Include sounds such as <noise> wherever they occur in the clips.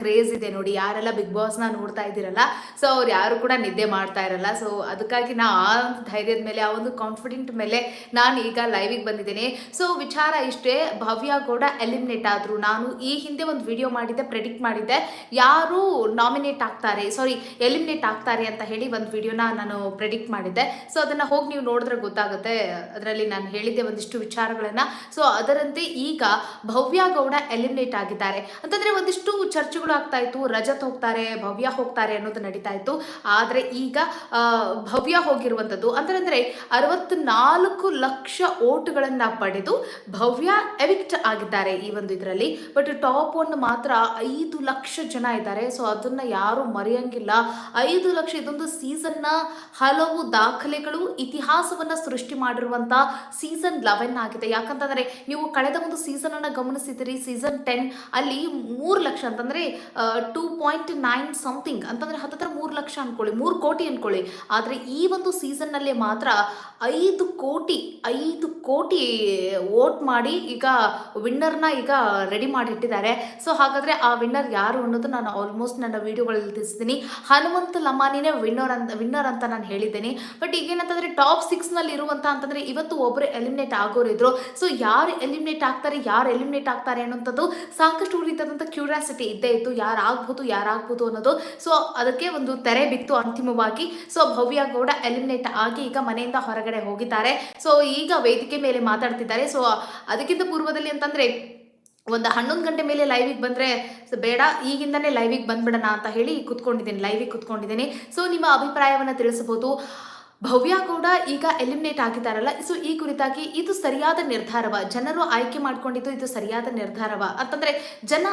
Craze ಇದೆ ನೋಡಿ, ಯಾರೆಲ್ಲ ಬಿಗ್ ಬಾಸ್ನ ನೋಡ್ತಾ ಇದ್ದೀರಲ್ಲ ಸೊ ಅವ್ರು ಯಾರು ಕೂಡ ನಿದ್ದೆ ಮಾಡ್ತಾ ಇರಲ್ಲ. ಸೊ ಅದಕ್ಕಾಗಿ ನಾ ಆ ಒಂದು ಧೈರ್ಯದ ಮೇಲೆ, ಆ ಒಂದು ಕಾನ್ಫಿಡೆಂಟ್ ಮೇಲೆ ನಾನು ಈಗ ಲೈವಿಗೆ ಬಂದಿದ್ದೇನೆ. ಸೊ ವಿಚಾರ ಇಷ್ಟೇ, ಭವ್ಯ ಗೌಡ ಎಲಿಮಿನೇಟ್ ಆದರು. ನಾನು ಈ ಹಿಂದೆ ಒಂದು ವಿಡಿಯೋ ಮಾಡಿದ್ದೆ ಪ್ರೆಡಿಕ್ಟ್ ಮಾಡಿದ್ದೆ. ಯಾರು ನಾಮಿನೇಟ್ ಆಗ್ತಾರೆ ಸಾರಿ ಎಲಿಮಿನೇಟ್ ಆಗ್ತಾರೆ ಅಂತ ಹೇಳಿ ಒಂದು ವಿಡಿಯೋನ ನಾನು ಪ್ರೆಡಿಕ್ಟ್ ಮಾಡಿದ್ದೆ. ಸೊ ಅದನ್ನು ಹೋಗಿ ನೀವು ನೋಡಿದ್ರೆ ಗೊತ್ತಾಗುತ್ತೆ. ಅದರಲ್ಲಿ ನಾನು ಹೇಳಿದ್ದೆ ಒಂದಿಷ್ಟು ವಿಚಾರಗಳನ್ನು. ಸೊ ಅದರಂತೆ ಈಗ ಭವ್ಯ ಗೌಡ ಎಲಿಮಿನೇಟ್ ಆಗಿದ್ದಾರೆ. ಅಂತಂದರೆ ಒಂದಿಷ್ಟು ಚರ್ಚೆಗಳು ಆಗ್ತಾ ಇತ್ತು, ರಜತ್ ಹೋಗ್ತಾರೆ, ಭವ್ಯ ಹೋಗ್ತಾರೆ ಅನ್ನೋದು ನಡೀತಾ ಇತ್ತು. ಆದರೆ ಈಗ ಭವ್ಯ ಹೋಗಿರುವಂಥದ್ದು ಅಂತಂದರೆ ಅರವತ್ನಾಲ್ಕು ಲಕ್ಷ ಓಟ್ಗಳನ್ನು ಪಡೆದು ಭವ್ಯ ಎವಿಕ್ಟ್ ಆಗಿದ್ದಾರೆ ಈ ಒಂದು ಇದರಲ್ಲಿ. ಬಟ್ ಟಾಪ್ ಒನ್ ಮಾತ್ರ ಐದು ಲಕ್ಷ ಜನ ಇದ್ದಾರೆ. ಸೊ ಅದನ್ನ ಯಾರು ಮರೆಯಂಗಿಲ್ಲ. ಐದು ಲಕ್ಷ ಇದೊಂದು ಸೀಸನ್ನ ಹಲವು ದಾಖಲೆಗಳು ಇತಿಹಾಸವನ್ನ ಸೃಷ್ಟಿ ಮಾಡಿರುವಂತ ಸೀಸನ್ ಲೆವೆನ್ ಆಗಿದೆ. ಯಾಕಂತಂದ್ರೆ ನೀವು ಕಳೆದ ಒಂದು ಸೀಸನ್ ಅನ್ನ ಗಮನಿಸಿದಿರಿ ಸೀಸನ್ ಟೆನ್ ಅಲ್ಲಿ ಮೂರು ಲಕ್ಷ ಅಂತಂದ್ರೆ ಟೂ ಪಾಯಿಂಟ್ ನೈನ್ ಸಮಥಿಂಗ್ ಅಂತಂದ್ರೆ ಹತ್ತತ್ರ ಮೂರು ಲಕ್ಷ ಅನ್ಕೊಳ್ಳಿ, ಮೂರು ಕೋಟಿ ಅನ್ಕೊಳ್ಳಿ. ಆದರೆ ಈ ಒಂದು ಸೀಸನ್ನಲ್ಲೇ ಮಾತ್ರ ಐದು ಕೋಟಿ ಐದು ಕೋಟಿ ವೋಟ್ ಮಾಡಿ ಈಗ ವಿನ್ನರ್ನ ಈಗ ರೆಡಿ ಮಾಡಿಟ್ಟಿದ್ದಾರೆ. ಸೊ ಹಾಗಾದರೆ ಆ ವಿನ್ನರ್ ಯಾರು ಅನ್ನೋದು ನಾನು ಆಲ್ಮೋಸ್ಟ್ ನನ್ನ ವಿಡಿಯೋಗಳಲ್ಲಿ ತಿಳಿಸ್ತೀನಿ ಹನುಮಂತ ಲಮಾನಿನೇ ವಿನ್ನರ್ ಅಂತ ವಿನ್ನರ್ ಅಂತ ನಾನು ಹೇಳಿದ್ದೇನೆ. ಬಟ್ ಈಗೇನಂತಂದರೆ ಟಾಪ್ ಸಿಕ್ಸ್ನಲ್ಲಿ ಇರುವಂಥ ಅಂತಂದರೆ ಇವತ್ತು ಒಬ್ಬರು ಎಲಿಮಿನೇಟ್ ಆಗೋರಿದ್ರು ಸೊ ಯಾರು ಎಲಿಮಿನೇಟ್ ಆಗ್ತಾರೆ, ಯಾರು ಎಲಿಮಿನೇಟ್ ಆಗ್ತಾರೆ ಅನ್ನೋಂಥದ್ದು ಸಾಕಷ್ಟು ರೀತಿಯಾದಂಥ ಕ್ಯೂರಿಯಾಸಿಟಿ ಇದ್ದೇ ಇತ್ತು. ಯಾರು ಆಗ್ಬೋದು ಯಾರಾಗ್ಬೋದು ಅನ್ನೋದು. ಸೊ ಅದಕ್ಕೆ ಒಂದು ತೆರೆ ಬಿತ್ತು ಅಂತಿಮವಾಗಿ. ಸೊ ಭವ್ಯ ಗೌಡ ಎಲಿಮಿನೇಟ್ ಆಗಿ ಈಗ ಮನೆಯಿಂದ ಹೊರಗಡೆ ಹೋಗಿದ್ದಾರೆ. ಸೊ ಈಗ ವೇದಿಕೆ ಮೇಲೆ ಮಾತಾಡ್ತಿದ್ದಾರೆ. ಸೊ ಅದಕ್ಕಿಂತ ಪೂರ್ವದಲ್ಲಿ ಅಂತಂದ್ರೆ, ಒಂದು ಹನ್ನೊಂದು ಗಂಟೆ ಮೇಲೆ ಲೈವಿಗೆ ಬಂದರೆ ಬೇಡ, ಈಗಿಂದನೇ ಲೈವಿಗೆ ಬಂದ್ಬಿಡೋಣ ಅಂತ ಹೇಳಿ ಕುತ್ಕೊಂಡಿದ್ದೀನಿ ಲೈವಿಗೆ ಕುತ್ಕೊಂಡಿದ್ದೀನಿ. ಸೊ ನಿಮ್ಮ ಅಭಿಪ್ರಾಯವನ್ನು ತಿಳಿಸಬಹುದು. ಭವ್ಯ ಕೂಡ ಈಗ ಎಲಿಮಿನೇಟ್ ಆಗಿದ್ದಾರಲ್ಲ ಸೊ ಈ ಕುರಿತಾಗಿ ಇದು ಸರಿಯಾದ ನಿರ್ಧಾರವ? ಜನರು ಆಯ್ಕೆ ಮಾಡ್ಕೊಂಡಿದ್ದು ಇದು ಸರಿಯಾದ ನಿರ್ಧಾರವ? ಅಂತಂದ್ರೆ ಜನ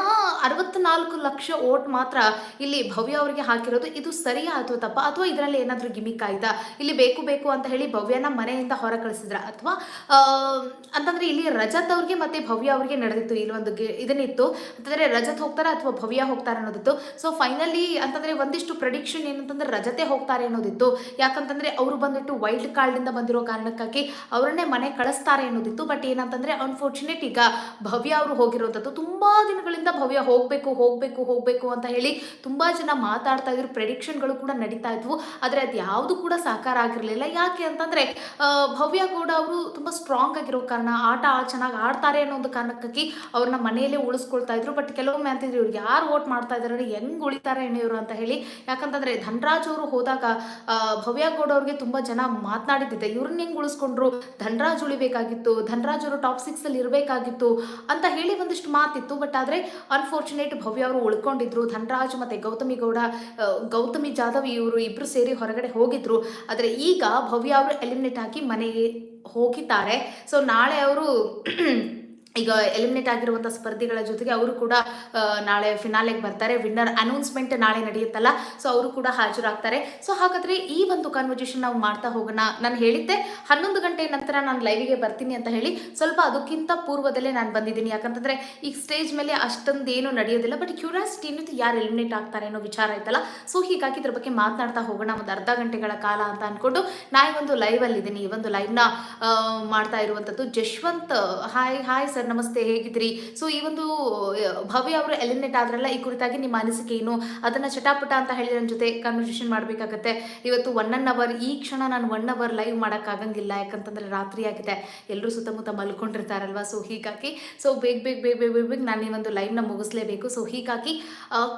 ಅರವತ್ನಾಲ್ಕು ಲಕ್ಷ ಓಟ್ ಮಾತ್ರ ಇಲ್ಲಿ ಭವ್ಯ ಅವರಿಗೆ ಹಾಕಿರೋದು, ಇದು ಸರಿಯಾ ಅಥವಾ ತಪ್ಪ? ಅಥವಾ ಇದರಲ್ಲಿ ಏನಾದರೂ ಗಿಮಿಕ್ ಆಯ್ತಾ? ಇಲ್ಲಿ ಬೇಕು ಬೇಕು ಅಂತ ಹೇಳಿ ಭವ್ಯನ ಮನೆಯಿಂದ ಹೊರ ಕಳಿಸಿದ್ರ? ಅಥವಾ ಅಂತಂದ್ರೆ ಇಲ್ಲಿ ರಜತ್ ಅವ್ರಿಗೆ ಮತ್ತೆ ಭವ್ಯ ಅವ್ರಿಗೆ ನಡೆದಿತ್ತು, ಇಲ್ಲಿ ಒಂದು ಇದನ್ನಿತ್ತು. ಅಂತಂದ್ರೆ ರಜತ್ ಹೋಗ್ತಾರ ಅಥವಾ ಭವ್ಯ ಹೋಗ್ತಾರೆ ಅನ್ನೋದಿತ್ತು. ಸೊ ಫೈನಲಿ ಅಂತಂದ್ರೆ ಒಂದಿಷ್ಟು ಪ್ರಡಿಕ್ಷನ್ ಏನಂತಂದ್ರೆ ರಜತೆ ಹೋಗ್ತಾರೆ ಅನ್ನೋದಿತ್ತು. ಯಾಕಂತಂದ್ರೆ ಅವರು ಬಂದ್ಬಿಟ್ಟು ವೈಲ್ಡ್ ಕಾರ್ಡಿಂದ ಬಂದಿರೋ ಕಾರಣಕ್ಕಾಗಿ ಅವರನ್ನೇ ಮನೆ ಕಳಿಸ್ತಾರೆ ಅನ್ನೋದಿತ್ತು. ಬಟ್ ಏನಂತಂದ್ರೆ ಅನ್ಫಾರ್ಚುನೇಟ್ ಈಗ ಭವ್ಯ ಅವರು ಹೋಗಿರೋಂಥದ್ದು ತುಂಬಾ ದಿನಗಳಿಂದ ಭವ್ಯ ಹೋಗ್ಬೇಕು, ಹೋಗಬೇಕು ಹೋಗಬೇಕು ಅಂತ ಹೇಳಿ ತುಂಬಾ ಜನ ಮಾತಾಡ್ತಾ ಇದ್ರು. ಪ್ರೆಡಿಕ್ಷನ್ಗಳು ಕೂಡ ನಡೀತಾ ಇದ್ವು. ಆದರೆ ಅದು ಯಾವುದು ಕೂಡ ಸಾಕಾರ ಆಗಿರಲಿಲ್ಲ. ಯಾಕೆ ಅಂತಂದ್ರೆ ಭವ್ಯ ಗೌಡ ಅವರು ತುಂಬಾ ಸ್ಟ್ರಾಂಗ್ ಆಗಿರೋ ಕಾರಣ, ಆಟ ಚೆನ್ನಾಗಿ ಆಡ್ತಾರೆ ಅನ್ನೋ ಒಂದು ಕಾರಣಕ್ಕಾಗಿ ಅವ್ರನ್ನ ಮನೆಯಲ್ಲೇ ಉಳಿಸ್ಕೊಳ್ತಾ ಇದ್ರು. ಬಟ್ ಕೆಲವೊಮ್ಮೆ ಅಂತಿದ್ರು, ಇವ್ರು ಯಾರು ವೋಟ್ ಮಾಡ್ತಾ ಇದ್ದಾರೆ ಹೆಂಗೆ ಉಳಿತಾರೆ ಇವರು ಅಂತ ಹೇಳಿ. ಯಾಕಂತಂದ್ರೆ, ಧನರಾಜ್ ಅವರು ಹೋದಾಗ ಭವ್ಯ ಗೌಡ ಅವ್ರಿಗೆ ತುಂಬಾ ಜನ ಮಾತನಾಡಿದ್ದಿದೆ. ಇವ್ರನ್ನ ಹೆಂಗ್ ಉಳಿಸ್ಕೊಂಡ್ರು? ಧನರಾಜ್ ಉಳಿಬೇಕಾಗಿತ್ತು, ಧನರಾಜ್ ಅವರು ಟಾಪ್ ಸಿಕ್ಸ್ ಅಲ್ಲಿ ಇರಬೇಕಾಗಿತ್ತು ಅಂತ ಹೇಳಿ ಒಂದಿಷ್ಟು ಮಾತಿತ್ತು. ಬಟ್ ಆದ್ರೆ ಅನ್ಫಾರ್ಚುನೇಟ್ ಭವ್ಯ ಅವರು ಉಳ್ಕೊಂಡಿದ್ರು. ಧನರಾಜ್ ಮತ್ತೆ ಗೌತಮಿ ಗೌಡ ಗೌತಮಿ ಜಾಧವ್ ಇವರು ಇಬ್ರು ಸೇರಿ ಹೊರಗಡೆ ಹೋಗಿದ್ರು. ಆದರೆ ಈಗ ಭವ್ಯ ಅವರು ಎಲಿಮಿನೇಟ್ ಆಗಿ ಮನೆಗೆ ಹೋಗಿದ್ದಾರೆ. ಸೊ ನಾಳೆ ಅವರು ಈಗ ಎಲಿಮಿನೇಟ್ ಆಗಿರುವಂಥ ಸ್ಪರ್ಧಿಗಳ ಜೊತೆಗೆ ಅವರು ಕೂಡ ನಾಳೆ ಫಿನಾಲೆಗೆ ಬರ್ತಾರೆ. ವಿನ್ನರ್ ಅನೌನ್ಸ್ಮೆಂಟ್ ನಾಳೆ ನಡೆಯುತ್ತಲ್ಲ. ಸೊ ಅವರು ಕೂಡ ಹಾಜರಾಗ್ತಾರೆ. ಸೊ ಹಾಗಾದ್ರೆ ಈ ಒಂದು ಕನ್ವರ್ಜೇಷನ್ ನಾವು ಮಾಡ್ತಾ ಹೋಗೋಣ. ನಾನು ಹೇಳಿದ್ದೆ, ಹನ್ನೊಂದು ಗಂಟೆ ನಂತರ ನಾನು ಲೈವಿಗೆ ಬರ್ತೀನಿ ಅಂತ ಹೇಳಿ, ಸ್ವಲ್ಪ ಅದಕ್ಕಿಂತ ಪೂರ್ವದಲ್ಲೇ ನಾನು ಬಂದಿದ್ದೀನಿ. ಯಾಕಂತಂದರೆ ಈಗ ಸ್ಟೇಜ್ ಮೇಲೆ ಅಷ್ಟೊಂದು ನಡೆಯೋದಿಲ್ಲ. ಬಟ್ ಕ್ಯೂರಿಯಾಸಿಟಿ ಇನ್ನೂ ಯಾರು ಎಲಿಮಿನೇಟ್ ಆಗ್ತಾರೆ ಅನ್ನೋ ವಿಚಾರ ಆಯ್ತಲ್ಲ. ಸೊ ಹೀಗಾಗಿ ಇದ್ರ ಬಗ್ಗೆ ಮಾತನಾಡ್ತಾ ಹೋಗೋಣ. ಒಂದು ಅರ್ಧ ಗಂಟೆಗಳ ಕಾಲ ಅಂತ ಅಂದ್ಕೊಂಡು ನಾನು ಒಂದು ಲೈವ್ ಅಲ್ಲಿ ಇದ್ದೀನಿ ಈ ಒಂದು ಲೈವ್ನ ಮಾಡ್ತಾ ಇರುವಂಥದ್ದು ಜಶ್ವಂತ್. ಹಾಯ್ ಹಾಯ್ ಸರ್ ನಮಸ್ತೆ ಹೇಗಿದ್ರಿ ಸೊ ಈ ಒಂದು ಭವ್ಯ ಅವರು ಎಲಿಮಿನೇಟ್ ಆದ್ರಲ್ಲ, ಈ ಕುರಿತಾಗಿ ನಿಮ್ಮ ಅನಿಸಿಕೆ ಏನು? ಅದನ್ನ ಚಟಾಪಟ ಅಂತ ಹೇಳಿ ನನ್ನ ಜೊತೆ ಕನ್ವರ್ಸೇಷನ್ ಮಾಡಬೇಕಾಗತ್ತೆ. ಇವತ್ತು ಒನ್ ಅನ್ ಅವರ್ ಈ ಕ್ಷಣ ನಾನು ಒನ್ ಅವರ್ ಲೈವ್ ಮಾಡೋಕ್ಕಾಗಂಗಿಲ್ಲ, ಯಾಕಂತಂದ್ರೆ ರಾತ್ರಿ ಆಗಿದೆ. ಎಲ್ಲರೂ ಸುತ್ತಮುತ್ತ ಮಲ್ಕೊಂಡಿರ್ತಾರಲ್ವ? ಸೊ ಹೀಗಾಗಿ ಸೊ ಬೇಗ ಬೇಗ ಬೇಗ ಬೇಗ ಬೇಗ ನಾನು ಈ ಒಂದು ಲೈವ್ನ ಮುಗಿಸ್ಲೇಬೇಕು. ಸೊ ಹೀಗಾಗಿ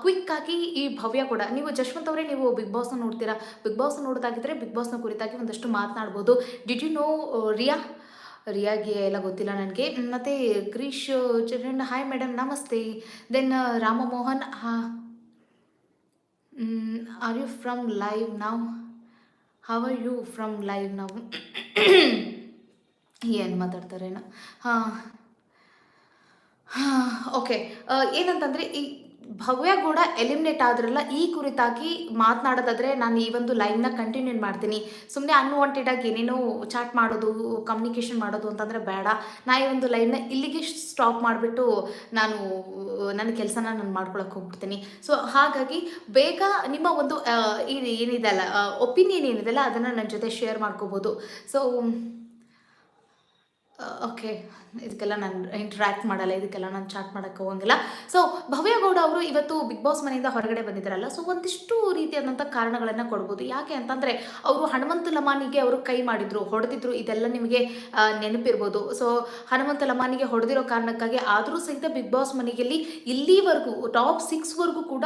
ಕ್ವಿಕ್ ಆಗಿ ಈ ಭವ್ಯ ಕೂಡ, ನೀವು ಜಶ್ವಂತ್ ಅವರೇ, ನೀವು ಬಿಗ್ ಬಾಸ್ನ ನೋಡ್ತೀರಾ? ಬಿಗ್ ಬಾಸ್ ನೋಡೋದಾಗಿದ್ರೆ ಬಿಗ್ ಬಾಸ್ನ ಕುರಿತಾಗಿ ಒಂದಷ್ಟು ಮಾತನಾಡ್ಬೋದು. Did you know Riya? ರಿಯಾಗೆ ಎಲ್ಲ ಗೊತ್ತಿಲ್ಲ ನನಗೆ. ಮತ್ತು ಕ್ರೀಶ್ ಚಿಲ್ಡ್ರನ್ ಹಾಯ್ ಮೇಡಮ್ ನಮಸ್ತೆ. ದೆನ್ ರಾಮಮೋಹನ್, ಹಾ ಆರ್ ಯು ಫ್ರಮ್ ಲೈವ್ ನಾವು how are you from live ನಾವು ಏನು ಮಾತಾಡ್ತಾರೇನೋ ಹಾಂ ಓಕೆ ಏನಂತಂದರೆ ಈ ಭವ್ಯ ಕೂಡ ಎಲಿಮಿನೇಟ್ ಆದ್ರಲ್ಲ ಈ ಕುರಿತಾಗಿ ಮಾತನಾಡೋದಾದ್ರೆ ನಾನು ಈ ಒಂದು ಲೈವ್ನ ಕಂಟಿನ್ಯೂ ಮಾಡ್ತೀನಿ. ಸುಮ್ಮನೆ ಅನ್ವಾಂಟೆಡ್ ಆಗಿ ಏನೇನೋ ಚಾಟ್ ಮಾಡೋದು ಕಮ್ಯುನಿಕೇಷನ್ ಮಾಡೋದು ಅಂತಂದ್ರೆ ಬೇಡ. ನಾ ಈ ಒಂದು ಲೈವ್ನ ಇಲ್ಲಿಗೆ ಸ್ಟಾಪ್ ಮಾಡಿಬಿಟ್ಟು ನಾನು, ನನ್ನ ಕೆಲಸನ ನಾನು ಮಾಡ್ಕೊಳಕ್ಕೆ ಹೋಗ್ಬಿಡ್ತೀನಿ. ಸೊ ಹಾಗಾಗಿ ಬೇಗ ನಿಮ್ಮ ಒಂದು ಏನಿದೆ ಅಲ್ಲ ಒಪಿನಿಯನ್ ಏನಿದೆಲ್ಲ ಅದನ್ನು ನನ್ನ ಜೊತೆ ಶೇರ್ ಮಾಡ್ಕೋಬೋದು. ಸೊ ಓಕೆ ಇದಕ್ಕೆಲ್ಲ ನಾನು ಇಂಟ್ರ್ಯಾಕ್ಟ್ ಮಾಡಲ್ಲ, ಇದಕ್ಕೆಲ್ಲ ನಾನು ಚಾಟ್ ಮಾಡೋಕ್ಕೆ ಹೋಗಂಗಿಲ್ಲ. ಸೊ ಭವ್ಯಗೌಡ ಅವರು ಇವತ್ತು ಬಿಗ್ ಬಾಸ್ ಮನೆಯಿಂದ ಹೊರಗಡೆ ಬಂದಿದ್ದಾರಲ್ಲ ಸೊ ಒಂದಿಷ್ಟು ರೀತಿಯಾದಂಥ ಕಾರಣಗಳನ್ನು ಕೊಡ್ಬೋದು. ಯಾಕೆ ಅಂತಂದರೆ, ಅವರು ಹನುಮಂತ ಲಮಾನಿಗೆ ಅವರು ಕೈ ಮಾಡಿದ್ರು, ಹೊಡೆದಿದ್ರು, ಇದೆಲ್ಲ ನಿಮಗೆ ನೆನಪಿರ್ಬೋದು. ಸೊ ಹನುಮಂತ ಲಮಾನಿಗೆ ಹೊಡೆದಿರೋ ಕಾರಣಕ್ಕಾಗಿ ಆದರೂ ಸಹಿತ ಬಿಗ್ ಬಾಸ್ ಮನೆಯಲ್ಲಿ ಇಲ್ಲಿವರೆಗೂ ಟಾಪ್ ಸಿಕ್ಸ್ವರೆಗೂ ಕೂಡ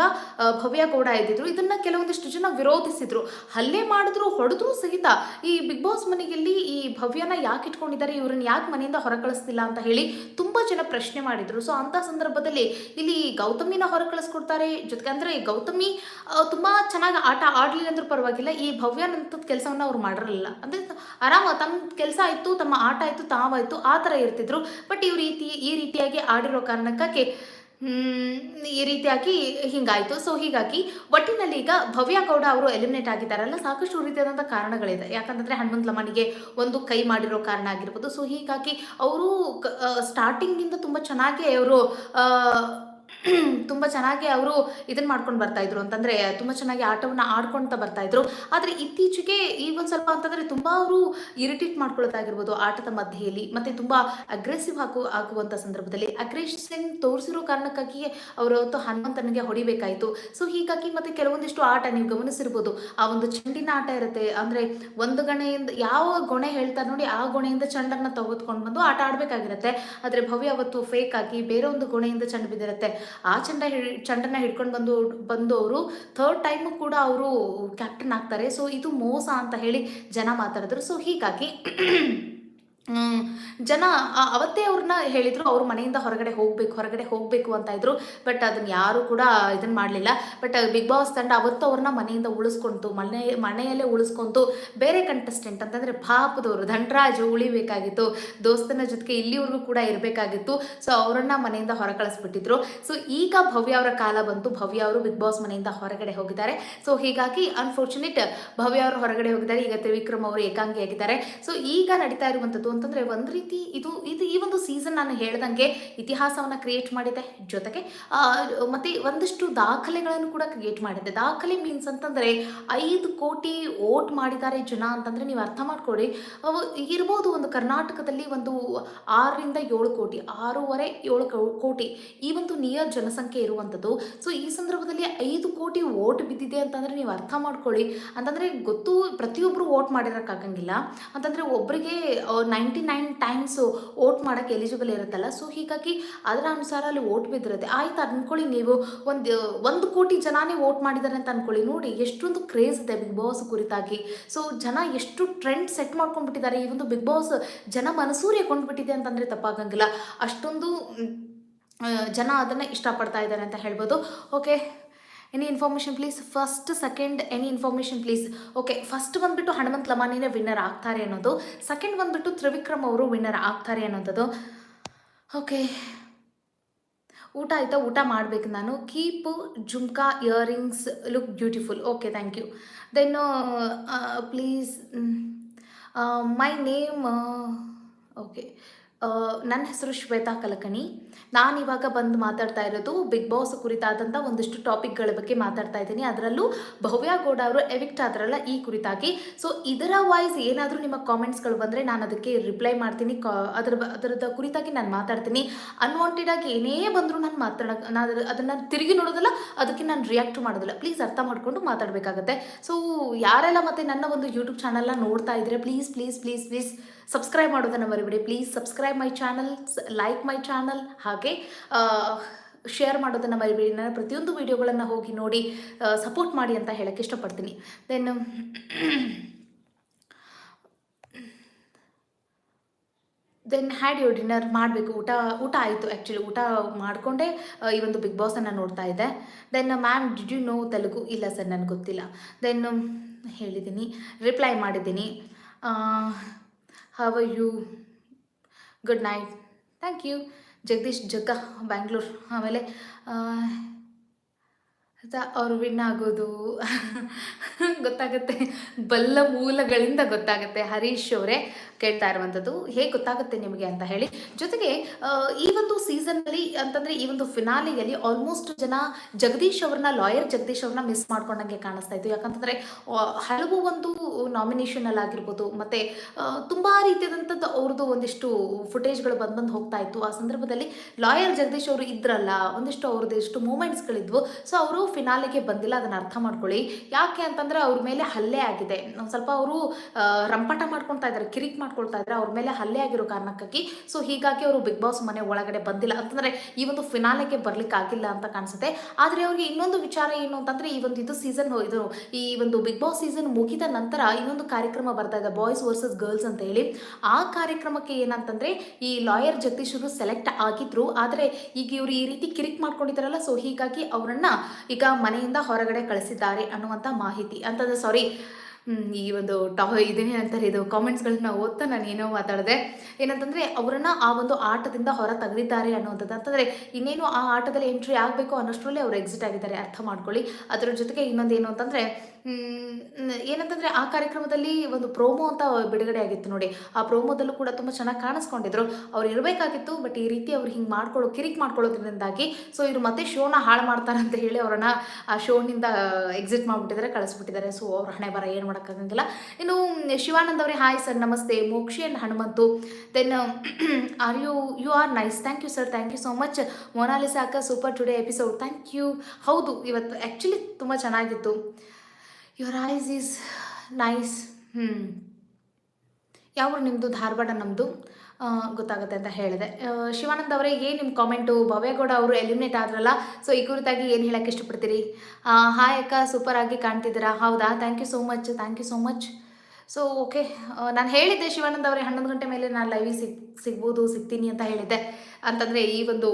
ಭವ್ಯಗೌಡ ಭವ್ಯ ಗೌಡ ಇದ್ದಿದ್ರು. ಇದನ್ನು ಕೆಲವೊಂದಿಷ್ಟು ಜನ ವಿರೋಧಿಸಿದ್ರು. ಹಲ್ಲೆ ಮಾಡಿದ್ರು, ಹೊಡೆದ್ರು ಸಹಿತ ಈ ಬಿಗ್ ಬಾಸ್ ಮನೆಯಲ್ಲಿ ಈ ಭವ್ಯನ ಯಾಕೆ ಇಟ್ಕೊಂಡಿದ್ದಾರೆ, ಇವ್ರನ್ನ ಯಾಕೆ ಮನೆಯಿಂದ ಹೊರ ಕಳಿಸ್ತಿಲ್ಲ ಅಂತ ಹೇಳಿ ತುಂಬ ಜನ ಪ್ರಶ್ನೆ ಮಾಡಿದ್ರು. ಸೊ ಅಂತ ಸಂದರ್ಭದಲ್ಲಿ ಇಲ್ಲಿ ಗೌತಮಿನ ಹೊರ ಕಳಿಸ್ಕೊಡ್ತಾರೆ ಜೊತೆಗೆ ಅಂದರೆ ಗೌತಮಿ ತುಂಬಾ ಚೆನ್ನಾಗಿ ಆಟ ಆಡಲಿಲ್ಲ ಅಂದ್ರೂ ಪರವಾಗಿಲ್ಲ. ಈ ಭವ್ಯಾನಂತದ ಕೆಲಸವನ್ನು ಅವ್ರು ಮಾಡಿರಲಿಲ್ಲ. ಅಂದರೆ ಆರಾಮ ತಮ್ಮ ಕೆಲಸ ಆಯಿತು ತಮ್ಮ ಆಟ ಆಯಿತು ತಾವಾಯಿತು ಆ ಥರ ಇರ್ತಿದ್ರು. ಬಟ್ ಇವ್ರ ರೀತಿ ಈ ರೀತಿಯಾಗಿ ಆಡಿರೋ ಕಾರಣಕ್ಕಾಗಿ ಹ್ಮ್, ಈ ರೀತಿಯಾಗಿ ಹಿಂಗಾಯಿತು. ಸೊ ಹೀಗಾಗಿ ಒಟ್ಟಿನಲ್ಲಿ ಈಗ ಭವ್ಯ ಗೌಡ ಅವರು ಎಲಿಮಿನೇಟ್ ಆಗಿದ್ದಾರಲ್ಲ, ಸಾಕಷ್ಟು ರೀತಿಯಾದಂಥ ಕಾರಣಗಳಿದೆ. ಯಾಕಂತಂದರೆ ಹನುಮಂತ ಲಮಾನಿಗೆ ಒಂದು ಕೈ ಮಾಡಿರೋ ಕಾರಣ ಆಗಿರ್ಬೋದು. ಸೊ ಹೀಗಾಗಿ ಅವರು ಸ್ಟಾರ್ಟಿಂಗಿಂದ ತುಂಬ ಚೆನ್ನಾಗಿ ಅವರು ತುಂಬ ಚೆನ್ನಾಗಿ ಅವರು ಇದನ್ನ ಮಾಡ್ಕೊಂಡು ಬರ್ತಾ ಇದ್ರು ಅಂತಂದರೆ, ತುಂಬ ಚೆನ್ನಾಗಿ ಆಟವನ್ನು ಆಡ್ಕೊಳ್ತಾ ಬರ್ತಾ ಇದ್ರು. ಆದರೆ ಇತ್ತೀಚೆಗೆ ಈ ಒಂದು ಸ್ವಲ್ಪ ಅಂತಂದರೆ ತುಂಬ ಅವರು ಇರಿಟೇಟ್ ಮಾಡ್ಕೊಳ್ಳೋದಾಗಿರ್ಬೋದು ಆಟದ ಮಧ್ಯೆಯಲ್ಲಿ, ಮತ್ತು ತುಂಬ ಅಗ್ರೆಸಿವ್ ಹಾಕು ಆಗುವಂಥ ಸಂದರ್ಭದಲ್ಲಿ ಅಗ್ರೆಷನ್ ತೋರಿಸಿರೋ ಕಾರಣಕ್ಕಾಗಿ ಅವರು ಅವತ್ತು ಹನುಮಂತನಿಗೆ ಹೊಡಿಬೇಕಾಯಿತು. ಸೊ ಹೀಗಾಗಿ ಮತ್ತು ಕೆಲವೊಂದಿಷ್ಟು ಆಟ ನೀವು ಗಮನಿಸಿರ್ಬೋದು. ಆ ಒಂದು ಚೆಂಡಿನ ಆಟ ಇರುತ್ತೆ. ಅಂದರೆ ಒಂದು ಗಣೆಯಿಂದ ಯಾವ ಗೊಣೆ ಹೇಳ್ತಾರೆ ನೋಡಿ, ಆ ಗೊಣೆಯಿಂದ ಚೆಂಡನ್ನು ತೆಗೆದುಕೊಂಡು ಬಂದು ಆಟ ಆಡಬೇಕಾಗಿರುತ್ತೆ. ಆದರೆ ಭವ್ಯ ಅವತ್ತು ಫೇಕ್ ಆಗಿ ಬೇರೆ ಒಂದು ಗೊಣೆಯಿಂದ ಚೆಂಡು ಬಿದ್ದಿರುತ್ತೆ. ಆ ಚಂಡ ಹಿಡ್ ಚಂಡನ ಹಿಡ್ಕೊಂಡು ಬಂದು ಬಂದು ಅವರು ಥರ್ಡ್ ಟೈಮು ಕೂಡ ಅವರು ಕ್ಯಾಪ್ಟನ್ ಆಗ್ತಾರೆ. ಸೊ ಇದು ಮೋಸ ಅಂತ ಹೇಳಿ ಜನ ಮಾತಾಡಿದ್ರು. ಸೊ ಹೀಗಾಗಿ ಜನ ಅವತ್ತೇ ಅವ್ರನ್ನ ಹೇಳಿದ್ರು, ಅವ್ರ ಮನೆಯಿಂದ ಹೊರಗಡೆ ಹೋಗ್ಬೇಕು, ಹೊರಗಡೆ ಹೋಗಬೇಕು ಅಂತ ಇದ್ರು. ಬಟ್ ಅದನ್ನ ಯಾರು ಕೂಡ ಇದನ್ನ ಮಾಡಲಿಲ್ಲ. ಬಟ್ ಬಿಗ್ ಬಾಸ್ ತಂಡ ಅವತ್ತು ಅವ್ರನ್ನ ಮನೆಯಿಂದ ಉಳಿಸ್ಕೊಂತು, ಮನೆ, ಮನೆಯಲ್ಲೇ ಉಳಿಸ್ಕೊಂತು. ಬೇರೆ ಕಂಟೆಸ್ಟೆಂಟ್ ಅಂತಂದರೆ ಪಾಪದವರು, ಧನರಾಜು ಉಳಿಬೇಕಾಗಿತ್ತು. ದೋಸ್ತನ ಜೊತೆಗೆ ಇಲ್ಲಿವರೆಗೂ ಕೂಡ ಇರಬೇಕಾಗಿತ್ತು. ಸೊ ಅವರನ್ನ ಮನೆಯಿಂದ ಹೊರ ಕಳಿಸ್ಬಿಟ್ಟಿದ್ರು ಸೊ ಈಗ ಭವ್ಯ ಅವರ ಕಾಲ ಬಂತು. ಭವ್ಯ ಅವರು ಬಿಗ್ ಬಾಸ್ ಮನೆಯಿಂದ ಹೊರಗಡೆ ಹೋಗಿದ್ದಾರೆ. ಸೊ ಹೀಗಾಗಿ ಅನ್ಫಾರ್ಚುನೇಟ್ ಭವ್ಯ ಅವರು ಹೊರಗಡೆ ಹೋಗಿದ್ದಾರೆ. ಈಗ ತ್ರಿವಿಕ್ರಮ್ ಅವರು ಏಕಾಂಗಿಯಾಗಿದ್ದಾರೆ. ಸೊ ಈಗ ನಡೀತಾ ಇರುವಂಥದ್ದು ಅಂತಂದರೆ ಒಂದು ರೀತಿ ಇದು ಇದು ಈ ಒಂದು ಸೀಸನ್ ನಾನು ಹೇಳ್ದಂಗೆ ಇತಿಹಾಸವನ್ನು ಕ್ರಿಯೇಟ್ ಮಾಡಿದೆ. ಜೊತೆಗೆ ಮತ್ತು ಒಂದಿಷ್ಟು ದಾಖಲೆಗಳನ್ನು ಕೂಡ ಕ್ರಿಯೇಟ್ ಮಾಡಿದೆ. ದಾಖಲೆ ಮೀನ್ಸ್ ಅಂತಂದರೆ ಐದು ಕೋಟಿ ವೋಟ್ ಮಾಡಿದ್ದಾರೆ ಜನ ಅಂತಂದರೆ ನೀವು ಅರ್ಥ ಮಾಡ್ಕೊಡಿ ಇರ್ಬೋದು ಒಂದು ಕರ್ನಾಟಕದಲ್ಲಿ ಒಂದು ಆರರಿಂದ ಏಳು ಕೋಟಿ, ಆರೂವರೆ ಏಳು ಕೋಟಿ ಈ ಒಂದು ನಿಯರ್ ಜನಸಂಖ್ಯೆ ಇರುವಂಥದ್ದು ಸೊ ಈ ಸಂದರ್ಭದಲ್ಲಿ ಐದು ಕೋಟಿ ವೋಟ್ ಬಿದ್ದಿದೆ ಅಂತಂದರೆ ನೀವು ಅರ್ಥ ಮಾಡ್ಕೊಳ್ಳಿ. ಅಂತಂದರೆ ಗೊತ್ತು ಪ್ರತಿಯೊಬ್ಬರು ವೋಟ್ ಮಾಡಿರೋಕ್ಕಾಗಂಗಿಲ್ಲ. ಅಂತಂದರೆ ಒಬ್ಬರಿಗೆ ನೈಂಟಿ ನೈನ್ ಟೈಮ್ಸು ವೋಟ್ ಮಾಡೋಕ್ಕೆ ಎಲಿಜಿಬಲ್ ಇರುತ್ತಲ್ಲ, ಸೊ ಹೀಗಾಗಿ ಅದರ ಅನುಸಾರ ಅಲ್ಲಿ ವೋಟ್ ಬಿದ್ದಿರುತ್ತೆ. ಆಯ್ತು ಅಂದ್ಕೊಳ್ಳಿ ನೀವು. ಒಂದು ಒಂದು ಕೋಟಿ ಜನನೇ ವೋಟ್ ಮಾಡಿದ್ದಾರೆ ಅಂತ ಅಂದ್ಕೊಳ್ಳಿ ನೋಡಿ, ಎಷ್ಟೊಂದು ಕ್ರೇಜ್ ಇದೆ ಬಿಗ್ ಬಾಸ್ ಕುರಿತಾಗಿ. ಸೊ ಜನ ಎಷ್ಟು ಟ್ರೆಂಡ್ ಸೆಟ್ ಮಾಡ್ಕೊಂಡ್ಬಿಟ್ಟಿದ್ದಾರೆ. ಈ ಒಂದು ಬಿಗ್ ಬಾಸ್ ಜನ ಮನಸೂರಿ ಕೊಂಡ್ಬಿಟ್ಟಿದೆ ಅಂತಂದರೆ ತಪ್ಪಾಗಂಗಿಲ್ಲ. ಅಷ್ಟೊಂದು ಜನ ಅದನ್ನು ಇಷ್ಟಪಡ್ತಾ ಇದ್ದಾರೆ ಅಂತ ಹೇಳ್ಬೋದು. Okay. Any information please first second any information please okay first ಬಂದ್ಬಿಟ್ಟು ಹನುಮಂತ್ ಲಮಾನಿನೇ ವಿನ್ನರ್ ಆಗ್ತಾರೆ ಅನ್ನೋದು. ಸೆಕೆಂಡ್ ಬಂದ್ಬಿಟ್ಟು ತ್ರಿವಿಕ್ರಮ್ ಅವರು ವಿನ್ನರ್ ಆಗ್ತಾರೆ ಅನ್ನೋದು ಓಕೆ ಊಟ ಆಯಿತಾ? ಊಟ ಮಾಡಬೇಕು ನಾನು. Keep jhumka earrings look beautiful okay thank you then please my name okay ನನ್ನ ಹೆಸರು ಶ್ವೇತಾ ಕಲಕಣಿ. ನಾನಿವಾಗ ಬಂದು ಮಾತಾಡ್ತಾ ಇರೋದು ಬಿಗ್ ಬಾಸ್ ಕುರಿತಾದಂಥ ಒಂದಿಷ್ಟು ಟಾಪಿಕ್ಗಳ ಬಗ್ಗೆ ಮಾತಾಡ್ತಾ ಇದ್ದೀನಿ. ಅದರಲ್ಲೂ ಭವ್ಯ ಗೌಡ ಅವರು ಎವಿಕ್ಟ್ ಆದ್ರಲ್ಲ ಈ ಕುರಿತಾಗಿ. ಸೊ ಇದರ ವಾಯ್ಸ್ ಏನಾದರೂ ನಿಮ್ಮ ಕಾಮೆಂಟ್ಸ್ಗಳು ಬಂದರೆ ನಾನು ಅದಕ್ಕೆ ರಿಪ್ಲೈ ಮಾಡ್ತೀನಿ. ಅದರ ಅದರದ ಕುರಿತಾಗಿ ನಾನು ಮಾತಾಡ್ತೀನಿ. ಅನ್ವಾಂಟೆಡ್ ಆಗಿ ಏನೇ ಬಂದರೂ ನಾನು ಮಾತಾಡ ನಾನು ಅದನ್ನು ತಿರುಗಿ ನೋಡೋದಲ್ಲ, ಅದಕ್ಕೆ ನಾನು ರಿಯಾಕ್ಟ್ ಮಾಡೋದಿಲ್ಲ. ಪ್ಲೀಸ್ ಅರ್ಥ ಮಾಡಿಕೊಂಡು ಮಾತಾಡಬೇಕಾಗತ್ತೆ. ಸೊ ಯಾರೆಲ್ಲ ಮತ್ತೆ ನನ್ನ ಒಂದು ಯೂಟ್ಯೂಬ್ ಚಾನಲ್ನ ನೋಡ್ತಾ ಇದ್ರೆ please please please please subscribe ಮಾಡೋದನ್ನು ಮರಿಬೇಡಿ. Please subscribe my channel like my channel ಹಾಗೆ ಶೇರ್ ಮಾಡೋದನ್ನು ಮರಿಬೇಡಿ. ನನ್ನ ಪ್ರತಿಯೊಂದು ವೀಡಿಯೋಗಳನ್ನು ಹೋಗಿ ನೋಡಿ ಸಪೋರ್ಟ್ ಮಾಡಿ ಅಂತ ಹೇಳಕ್ಕೆ ಇಷ್ಟಪಡ್ತೀನಿ. Then then had you dinner ಮಾಡಬೇಕು. ಊಟ ಊಟ ಆಯಿತು ಆ್ಯಕ್ಚುಲಿ ಊಟ ಮಾಡಿಕೊಂಡೇ ಈ ಒಂದು ಬಿಗ್ ಬಾಸನ್ನು ನೋಡ್ತಾ ಇದ್ದೆ. Then ma'am did you know Telugu? ಇಲ್ಲ ಸರ್ ನನಗೆ ಗೊತ್ತಿಲ್ಲ. ದೆನ್ ಹೇಳಿದ್ದೀನಿ ರಿಪ್ಲೈ ಮಾಡಿದ್ದೀನಿ have you good night thank you Jagadish Jagga Bangalore ಆಮೇಲೆ ಅವ್ರು ವಿನ್ ಆಗೋದು <laughs> ಗೊತ್ತಾಗುತ್ತೆ. ಬಲ್ಲ ಮೂಲಗಳಿಂದ ಗೊತ್ತಾಗುತ್ತೆ ಹರೀಶ್ ಅವರೇ. ಕೇಳ್ತಾ ಇರುವಂಥದ್ದು ಹೇಗೆ ಗೊತ್ತಾಗುತ್ತೆ ನಿಮಗೆ ಅಂತ ಹೇಳಿ. ಜೊತೆಗೆ ಈ ಒಂದು ಸೀಸನ್ನಲ್ಲಿ ಅಂತಂದರೆ ಈ ಒಂದು ಫಿನಾಲಿಯಲ್ಲಿ ಆಲ್ಮೋಸ್ಟ್ ಜನ ಜಗದೀಶ್ ಅವ್ರನ್ನ ಲಾಯರ್ ಜಗದೀಶ್ ಅವ್ರನ್ನ ಮಿಸ್ ಮಾಡ್ಕೊಂಡಂಗೆ ಕಾಣಿಸ್ತಾ ಇತ್ತು. ಯಾಕಂತಂದರೆ ಹಲವು ಒಂದು ನಾಮಿನೇಷನಲ್ಲಿ ಆಗಿರ್ಬೋದು, ಮತ್ತು ತುಂಬ ರೀತಿಯಾದಂಥದ್ದು ಅವ್ರದ್ದು ಒಂದಿಷ್ಟು ಫುಟೇಜ್ಗಳು ಬಂದು ಬಂದು ಹೋಗ್ತಾ ಇತ್ತು. ಆ ಸಂದರ್ಭದಲ್ಲಿ ಲಾಯರ್ ಜಗದೀಶ್ ಅವರು ಇದ್ರಲ್ಲ, ಒಂದಿಷ್ಟು ಅವ್ರದ್ದು ಎಷ್ಟು ಮೂಮೆಂಟ್ಸ್ಗಳಿದ್ವು ಸೊ ಅವರು ಫಿನಾಲಿಗೆ ಬಂದಿಲ್ಲ, ಅದನ್ನು ಅರ್ಥ ಮಾಡ್ಕೊಳ್ಳಿ. ಯಾಕೆ ಅಂತಂದರೆ ಅವ್ರ ಮೇಲೆ ಹಲ್ಲೆ ಆಗಿದೆ. ಸ್ವಲ್ಪ ಅವರು ರಂಪಾಟ ಮಾಡ್ಕೊಳ್ತಾ ಇದ್ದಾರೆ ಕಿರಿಕ್ ಮಾಡ್ಕೊಳ್ತಾ ಇದ್ದಾರೆ ಅವ್ರ ಮೇಲೆ ಹಲ್ಲೆ ಆಗಿರೋ ಕಾರಣಕ್ಕಾಗಿ. ಸೊ ಹೀಗಾಗಿ ಅವರು ಬಿಗ್ ಬಾಸ್ ಮನೆ ಒಳಗಡೆ ಬಂದಿಲ್ಲ. ಅಂತಂದರೆ, ಈ ಒಂದು ಫಿನಾಲೆಗೆ ಬರ್ಲಿಕ್ಕೆ ಆಗಿಲ್ಲ ಅಂತ ಕಾಣಿಸುತ್ತೆ. ಆದರೆ ಅವ್ರಿಗೆ ಇನ್ನೊಂದು ವಿಚಾರ ಏನು ಅಂತಂದರೆ, ಈ ಒಂದು ಇದು ಸೀಸನ್ ಇದು, ಈ ಒಂದು ಬಿಗ್ ಬಾಸ್ ಸೀಸನ್ ಮುಗಿದ ನಂತರ ಇನ್ನೊಂದು ಕಾರ್ಯಕ್ರಮ ಬರ್ತಾ ಇದೆ ಬಾಯ್ಸ್ ವರ್ಸಸ್ ಗರ್ಲ್ಸ್ ಅಂತ ಹೇಳಿ. ಆ ಕಾರ್ಯಕ್ರಮಕ್ಕೆ ಏನಂತಂದರೆ, ಈ ಲಾಯರ್ ಜಗದೀಶ್ ಅವರು ಸೆಲೆಕ್ಟ್ ಆಗಿದ್ರು. ಆದರೆ, ಈಗ ಇವರು ಈ ರೀತಿ ಕಿರಿಕ್ ಮಾಡ್ಕೊಂಡಿದ್ದಾರಲ್ಲ ಸೊ ಹೀಗಾಗಿ ಅವರನ್ನ ಈಗ ಮನೆಯಿಂದ ಹೊರಗಡೆ ಕಳಿಸಿದ್ದಾರೆ ಅನ್ನುವಂಥ ಮಾಹಿತಿ. ಅಂತಂದ್ರೆ ಸಾರಿ ಈ ಒಂದು ಟಾ ಇದೇನೇ ಅಂತಾರೆ ಇದು ಕಾಮೆಂಟ್ಸ್ಗಳನ್ನ ಓದ್ತಾ ನಾನು ಏನೋ ಮಾತಾಡಿದೆ. ಏನಂತಂದರೆ, ಅವರನ್ನು ಆ ಒಂದು ಆಟದಿಂದ ಹೊರ ತೆಗೆದಿದ್ದಾರೆ ಅನ್ನುವಂಥದ್ದು. ಅಂತಂದರೆ, ಇನ್ನೇನು ಆ ಆಟದಲ್ಲಿ ಎಂಟ್ರಿ ಆಗಬೇಕು ಅನ್ನೋಷ್ಟರಲ್ಲಿ ಅವರು ಎಕ್ಸಿಟ್ ಆಗಿದ್ದಾರೆ. ಅರ್ಥ ಮಾಡ್ಕೊಳ್ಳಿ. ಅದರ ಜೊತೆಗೆ ಇನ್ನೊಂದು ಏನು ಅಂತಂದರೆ ಏನಂತಂದರೆ ಆ ಕಾರ್ಯಕ್ರಮದಲ್ಲಿ ಒಂದು ಪ್ರೋಮೋ ಅಂತ ಬಿಡುಗಡೆ ಆಗಿತ್ತು ನೋಡಿ. ಆ ಪ್ರೋಮೋದಲ್ಲೂ ಕೂಡ ತುಂಬ ಚೆನ್ನಾಗಿ ಕಾಣಿಸ್ಕೊಂಡಿದ್ರು. ಅವ್ರು ಇರಬೇಕಾಗಿತ್ತು, ಬಟ್ ಈ ರೀತಿ ಅವ್ರು ಹಿಂಗೆ ಮಾಡ್ಕೊಳ್ಳೋ, ಕಿರಿಕ್ ಮಾಡ್ಕೊಳ್ಳೋದ್ರಿಂದಾಗಿ, ಸೊ ಇವರು ಮತ್ತೆ ಶೋನ ಹಾಳು ಮಾಡ್ತಾರೆ ಅಂತ ಹೇಳಿ ಅವರನ್ನ ಆ ಶೋನಿಂದ ಎಕ್ಸಿಟ್ ಮಾಡಿಬಿಟ್ಟಿದ್ದಾರೆ ಕಳಿಸ್ಬಿಟ್ಟಿದ್ದಾರೆ ಸೊ ಅವ್ರ ಹಣೆ ಬರ ಏನು ಮಾಡೋಕ್ಕಾಗಂಗಿಲ್ಲ. ಇನ್ನು ಶಿವಾನಂದ್ ಅವರೇ, ಹಾಯ್ ಸರ್, ನಮಸ್ತೆ. Mokshi and Hanumanthu. Then, <clears throat> are you you are nice. Thank you sir. Thank you so much. ಮೊನಾಲಿಸಾಕ super today episode. Thank you. ಹೌದು, ಇವತ್ತು ಆ್ಯಕ್ಚುಲಿ ತುಂಬ ಚೆನ್ನಾಗಿತ್ತು. ಯುವರ್ ಐಸ್ ಈಸ್ ನೈಸ್ ಹ್ಞೂ ಯಾವ ನಿಮ್ಮದು ಧಾರವಾಡ ನಮ್ಮದು ಗೊತ್ತಾಗುತ್ತೆ ಅಂತ ಹೇಳಿದೆ. ಶಿವಾನಂದ ಅವರೇ ಏನು ನಿಮ್ಮ ಕಾಮೆಂಟು ಭವ್ಯಗೌಡ ಅವರು ಎಲಿಮಿನೇಟ್ ಆದ್ರಲ್ಲ. ಸೊ ಈ ಕುರಿತಾಗಿ ಏನು ಹೇಳಕ್ಕೆ ಇಷ್ಟಪಡ್ತೀರಿ? ಹಾಯ್ ಅಕ್ಕ ಸೂಪರ್ ಆಗಿ ಕಾಣ್ತಿದ್ದೀರಾ? ಹೌದಾ? Thank you so much thank you so much so okay ನಾನು ಹೇಳಿದ್ದೆ ಶಿವಾನಂದ್ ಅವರೇ, ಹನ್ನೊಂದು ಗಂಟೆ ಮೇಲೆ ನಾನು ಲೈವಿಗೆ ಸಿಗ್, ಸಿಗ್ಬೋದು, ಸಿಗ್ತೀನಿ ಅಂತ ಹೇಳಿದ್ದೆ. ಅಂತಂದರೆ ಈ ಒಂದು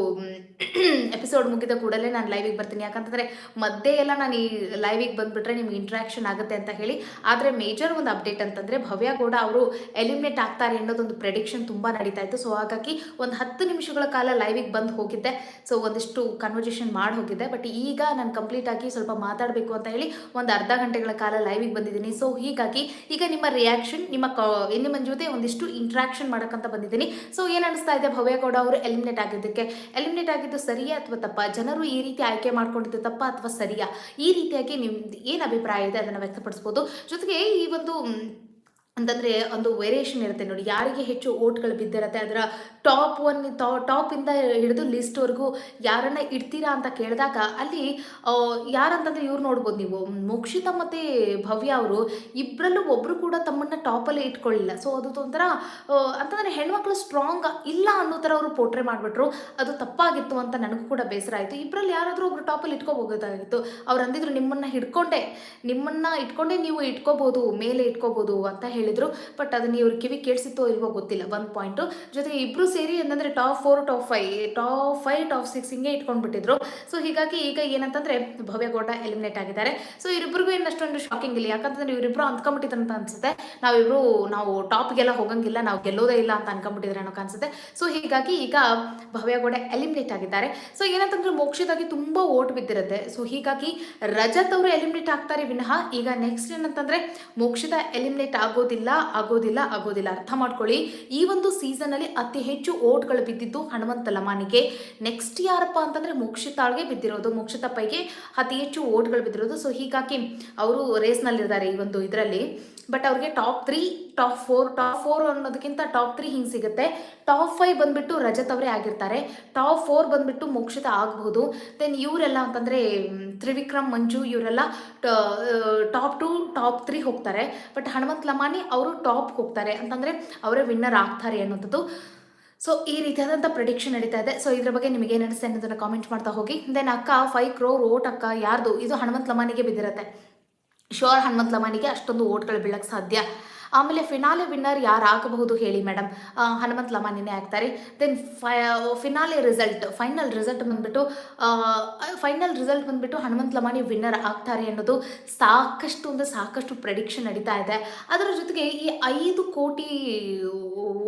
ಎಪಿಸೋಡ್ <clears throat> ಮುಗಿದ ಕೂಡಲೇ ನಾನು ಲೈವಿಗೆ ಬರ್ತೀನಿ. ಯಾಕಂತಂದರೆ ಮಧ್ಯೆ ಎಲ್ಲ ನಾನು ಈ ಲೈವಿಗೆ ಬಂದುಬಿಟ್ರೆ ನಿಮ್ಗೆ ಇಂಟ್ರಾಕ್ಷನ್ ಆಗುತ್ತೆ ಅಂತ ಹೇಳಿ, ಆದರೆ ಮೇಜರ್ ಒಂದು ಅಪ್ಡೇಟ್ ಅಂತಂದರೆ ಭವ್ಯ ಗೌಡ ಅವರು ಎಲಿಮಿನೇಟ್ ಆಗ್ತಾರೆ ಅನ್ನೋದೊಂದು ಪ್ರೆಡಿಕ್ಷನ್ ತುಂಬ ನಡೀತಾ ಇತ್ತು. ಸೊ ಹಾಗಾಗಿ ಒಂದು ಹತ್ತು ನಿಮಿಷಗಳ ಕಾಲ ಲೈವಿಗೆ ಬಂದು ಹೋಗಿದ್ದೆ. ಸೊ ಒಂದಿಷ್ಟು ಕನ್ವರ್ಸೇಷನ್ ಮಾಡಿ ಹೋಗಿದ್ದೆ. ಬಟ್ ಈಗ ನಾನು ಕಂಪ್ಲೀಟ್ ಆಗಿ ಸ್ವಲ್ಪ ಮಾತಾಡಬೇಕು ಅಂತ ಹೇಳಿ ಒಂದು ಅರ್ಧ ಗಂಟೆಗಳ ಕಾಲ ಲೈವಿಗೆ ಬಂದಿದ್ದೀನಿ. ಸೊ ಹೀಗಾಗಿ ಈಗ ನಿಮ್ಮ ರಿಯಾಕ್ಷನ್ ನಿಮ್ಮ ನಿಮ್ಮ ಜೊತೆ ಒಂದಿಷ್ಟು ಇಂಟ್ರಾಕ್ಷನ್ ಮಾಡೋಕ್ಕಂತ ಬಂದಿದ್ದೀನಿ. ಸೊ ಏನು ಅನಿಸ್ತಾ ಇದೆ ಭವ್ಯಗೌಡ ಅವರು? ಎಲಿಮಿನೇಟ್ ಆಗಿದ್ದಕ್ಕೆ ಎಲಿಮಿನೇಟ್ ಆಗಿದ್ದು ಸರಿಯಾ ಅಥವಾ ತಪ್ಪ? ಜನರು ಈ ರೀತಿ ಆಯ್ಕೆ ಮಾಡ್ಕೊಂಡಿದ್ದು ತಪ್ಪ ಅಥವಾ ಸರಿಯಾ? ಈ ರೀತಿಯಾಗಿ ನಿಮ್ದು ಏನು ಅಭಿಪ್ರಾಯ ಇದೆ ಅದನ್ನು ವ್ಯಕ್ತಪಡಿಸ್ಬೋದು. ಜೊತೆಗೆ ಈ ಒಂದು ಅಂತಂದರೆ ಒಂದು ವೇರಿಯೇಷನ್ ಇರುತ್ತೆ ನೋಡಿ. ಯಾರಿಗೆ ಹೆಚ್ಚು ಓಟ್ಗಳು ಬಿದ್ದಿರುತ್ತೆ, ಅದರ ಟಾಪ್ ಒನ್ ಟಾಪಿಂದ ಹಿಡಿದು ಲಿಸ್ಟ್ವರೆಗೂ ಯಾರನ್ನ ಇಡ್ತೀರಾ ಅಂತ ಕೇಳಿದಾಗ ಅಲ್ಲಿ ಯಾರಂತಂದರೆ ಇವ್ರು ನೋಡ್ಬೋದು ನೀವು. ಮೋಕ್ಷಿತ ಮತ್ತು ಭವ್ಯ ಅವರು ಇಬ್ಬರಲ್ಲೂ ಒಬ್ಬರು ಕೂಡ ತಮ್ಮನ್ನ ಟಾಪಲ್ಲೇ ಇಟ್ಕೊಳ್ಳಿಲ್ಲ. ಸೊ ಅದು ಒಂಥರ ಅಂತಂದರೆ ಹೆಣ್ಮಕ್ಳು ಸ್ಟ್ರಾಂಗ್ ಇಲ್ಲ ಅನ್ನೋ ಥರ ಅವರು ಪೋಟ್ರೆ ಮಾಡಿಬಿಟ್ರು. ಅದು ತಪ್ಪಾಗಿತ್ತು ಅಂತ ನನಗೂ ಕೂಡ ಬೇಸರ ಆಯಿತು. ಇಬ್ಬರಲ್ಲಿ ಯಾರಾದರೂ ಒಬ್ರು ಟಾಪಲ್ಲಿ ಇಟ್ಕೋಬೋದಾಗಿತ್ತು ಅವ್ರು ಅಂದಿದ್ರು ನಿಮ್ಮನ್ನ ಹಿಡ್ಕೊಂಡೆ, ನಿಮ್ಮನ್ನ ಇಟ್ಕೊಂಡೆ ನೀವು ಇಟ್ಕೋಬೋದು, ಮೇಲೆ ಇಟ್ಕೋಬೋದು ಅಂತ ಹೇಳಿದ್ರು. ಬಟ್ ಅದನ್ನ ಇವ್ರ ಕಿವಿ ಕೇಳಿಸಿತ್ತೋ ಇಲ್ವೋ ಗೊತ್ತಿಲ್ಲ. ಒಂದು ಪಾಯಿಂಟ್ ಜೊತೆಗೆ ಇಬ್ರು ಸೇರಿ ಏನಂದ್ರೆ top four top five top five top six ಹಿಂಗೆ ಇಟ್ಕೊಂಡ್ಬಿಟ್ಟಿದ್ರು. ಸೊ ಹೀಗಾಗಿ ಈಗ ಏನಂತಂದ್ರೆ ಭವ್ಯಗೌಡ ಎಲಿಮಿನೇಟ್ ಆಗಿದ್ದಾರೆ. ಸೊ ಇವರಿಬ್ಬರಿಗೂ ಅಷ್ಟೊಂದು ಶಾಕಿಂಗ್ ಇಲ್ಲ. ಯಾಕಂತಂದ್ರೆ ಇವರಿಬ್ಬರು ಅಂತ ಅನ್ಸುತ್ತೆ. ನಾವಿಬ್ರು, ನಾವು ಟಾಪ್ಗೆಲ್ಲ ಹೋಗಂಗಿಲ್ಲ. ನಾವು ಗೆಲ್ಲೋದೇ ಇಲ್ಲ ಅಂತ ಅನ್ಕೊಂಬಿಟ್ಟಿದ್ರೆ ಅನ್ನೋ ಅನ್ಸುತ್ತೆ ಸೊ ಹೀಗಾಗಿ ಈಗ ಭವ್ಯಗೌಡ ಎಲಿಮಿನೇಟ್ ಆಗಿದ್ದಾರೆ. ಸೊ ಏನಂತಂದ್ರೆ ಮೋಕ್ಷದಾಗಿ ತುಂಬಾ ಓಟ್ ಬಿದ್ದಿರುತ್ತೆ. ಸೊ ಹೀಗಾಗಿ ರಜತ್ ಅವರು ಎಲಿಮಿನೇಟ್ ಆಗ್ತಾರೆ ವಿನಃ. ಈಗ ನೆಕ್ಸ್ಟ್ ಏನಂತಂದ್ರೆ ಮೋಕ್ಷದ ಎಲಿಮಿನೇಟ್ ಆಗೋದಿಲ್ಲ. ಆಗೋದಿಲ್ಲ ಆಗೋದಿಲ್ಲ ಅರ್ಥ ಮಾಡ್ಕೊಳ್ಳಿ. ಈ ಒಂದು ಸೀಸನ್ ಅಲ್ಲಿ ಅತಿ ಹೆಚ್ಚು ಓಟ್ಗಳು ಬಿದ್ದಿದ್ದು ಹನುಮಂತ ಲಮಾನಿಗೆ. ನೆಕ್ಸ್ಟ್ ಯಾರಪ್ಪ ಅಂತಂದ್ರೆ ಮೋಕ್ಷಿತಾಳ್ಗೆ ಬಿದ್ದಿರೋದು. ಮೋಕ್ಷಿತ ಪೈಗೆ ಅತಿ ಹೆಚ್ಚು ಓಟ್ಗಳು ಬಿದ್ದಿರೋದು. ಸೊ ಹೀಗಾಗಿ ಅವರು ರೇಸ್ನಲ್ಲಿದ್ದಾರೆ ಈ ಒಂದು ಇದರಲ್ಲಿ. ಬಟ್ ಅವ್ರಿಗೆ top three top four top four ಅನ್ನೋದಕ್ಕಿಂತ ಟಾಪ್ ತ್ರೀ ಹಿಂಗೆ ಸಿಗುತ್ತೆ. ಟಾಪ್ ಫೈವ್ ಬಂದ್ಬಿಟ್ಟು ರಜತ್ ಅವರೇ ಆಗಿರ್ತಾರೆ. ಟಾಪ್ ಫೋರ್ ಬಂದ್ಬಿಟ್ಟು ಮೋಕ್ಷಿತ ಆಗಬಹುದು. ದೆನ್ ಇವರೆಲ್ಲ ಅಂತಂದರೆ ತ್ರಿವಿಕ್ರಮ್, ಮಂಜು ಇವರೆಲ್ಲ ಟಾಪ್ ಟು ಟಾಪ್ ತ್ರೀ ಹೋಗ್ತಾರೆ. ಬಟ್ ಹನುಮಂತ್ ಲಮಾನಿ ಅವರು ಟಾಪ್ ಹೋಗ್ತಾರೆ. ಅಂತಂದರೆ ಅವರೇ ವಿನ್ನರ್ ಆಗ್ತಾರೆ ಅನ್ನೋಂಥದ್ದು ಸೊ ಈ ರೀತಿಯಾದಂಥ ಪ್ರಿಡಿಕ್ಷನ್ ನಡೀತಾ ಇದೆ. ಸೊ ಇದ್ರ ಬಗ್ಗೆ ನಿಮಗೆ ಏನಿಸ್ತೆ ಅನ್ನೋದನ್ನು ಕಾಮೆಂಟ್ ಮಾಡ್ತಾ ಹೋಗಿ. ದೆನ್ ಅಕ್ಕ ಫೈವ್ ಕ್ರೋರ್ ಓಟ್ ಅಕ್ಕ, ಯಾರ್ದು? ಇದು ಹನುಮಂತ್ ಲಮಾನಿಗೆ ಬಿದ್ದಿರತ್ತೆ. ಶೋರ್ ಹನುಮಂತ್ ಲಮಾನಿಗೆ ಅಷ್ಟೊಂದು ಓಟ್ಗಳು ಬೀಳಕ್ಕೆ ಸಾಧ್ಯ. ಆಮೇಲೆ ಫಿನಾಲೆ ವಿನ್ನರ್ ಯಾರು ಆಗಬಹುದು ಹೇಳಿ ಮೇಡಮ್ ಹನುಮಂತ್ ಲಮಾನಿನೇ ಆಗ್ತಾರೆ. Then finale result final result ಬಂದ್ಬಿಟ್ಟು ಫೈನಲ್ ರಿಸಲ್ಟ್ ಬಂದ್ಬಿಟ್ಟು ಹನುಮಂತ್ ಲಮಾನಿ ವಿನ್ನರ್ ಆಗ್ತಾರೆ ಅನ್ನೋದು ಸಾಕಷ್ಟು ಒಂದು ಸಾಕಷ್ಟು ಪ್ರೆಡಿಕ್ಷನ್ ನಡೀತಾ ಇದೆ. ಅದರ ಜೊತೆಗೆ ಈ ಐದು ಕೋಟಿ